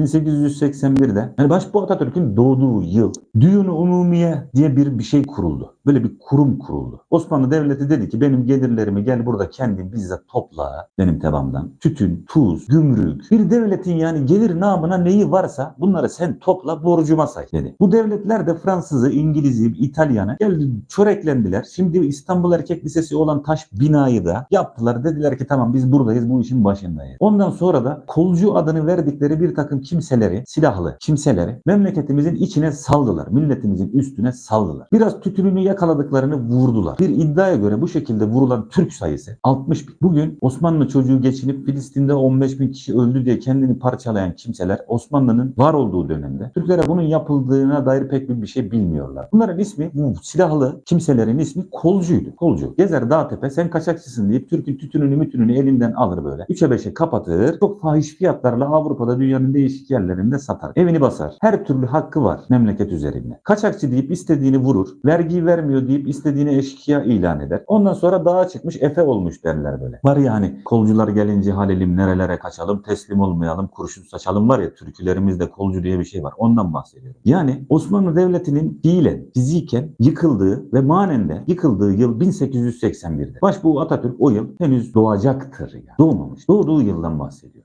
1881'de yani Başbuğ Atatürk'ün doğduğu yıl Düğün-ü Umumiye diye bir bir şey kuruldu. Böyle bir kurum kuruldu. Osmanlı Devleti dedi ki benim gelirlerimi gel burada kendin bizzat topla benim tebamdan. Tütün, tuz, gümrük. Bir devletin yani gelir namına neyi varsa bunları sen topla borcuma say dedi. Bu devletler de Fransızı, İngiliz'i, İtalyanı geldi çöreklendiler. Şimdi İstanbul Erkek Lisesi olan taş binayı da yaptılar. Dediler ki tamam biz buradayız bu işin başındayız. Ondan sonra da kolcu adını verdikleri bir takım kimseleri, silahlı kimseleri memleketimizin içine saldılar. Milletimizin üstüne saldılar. Biraz tütününü yakaladıklarını vurdular. Bir iddiaya göre bu şekilde vurulan Türk sayısı 60 bin. Bugün Osmanlı çocuğu geçinip Filistin'de 15 bin kişi öldü diye kendini parçalayan kimseler Osmanlı'nın var olduğu dönemde Türklere bunun yapıldığına dair pek bir şey bilmiyorlar. Bunların ismi bu silahlı kimselerin ismi kolcuydu. Kolcu. Gezer dağ tepe sen kaçakçısın deyip Türk'ün tütününü mütününü elinden alır böyle. 3'e 5'e kapatır. Çok fahiş fiyatlarla Avrupa'da dünyanın değişik yerlerinde satar. Evini basar. Her türlü hakkı var memleket üzerinde. Kaçakçı deyip istediğini vurur. Vergiyi vermiyor deyip istediğini eşkıya ilan eder. Ondan sonra dağa çıkmış Efe olmuş derler böyle. Var ya hani kolcular gelince halelim nerelere kaçalım teslim olmayalım kurşun saçalım var ya türkülerimizde kolcu diye bir şey var. Ondan bahsediyorum. Yani Osmanlı Devleti'nin fiilen, fiziken yıkıldığı ve manen de yıkıldığı yıl 1881'de. Başbuğ Atatürk o yıl henüz doğacaktır. Yani. Doğmamış. Doğduğu yıldan bahsediyor.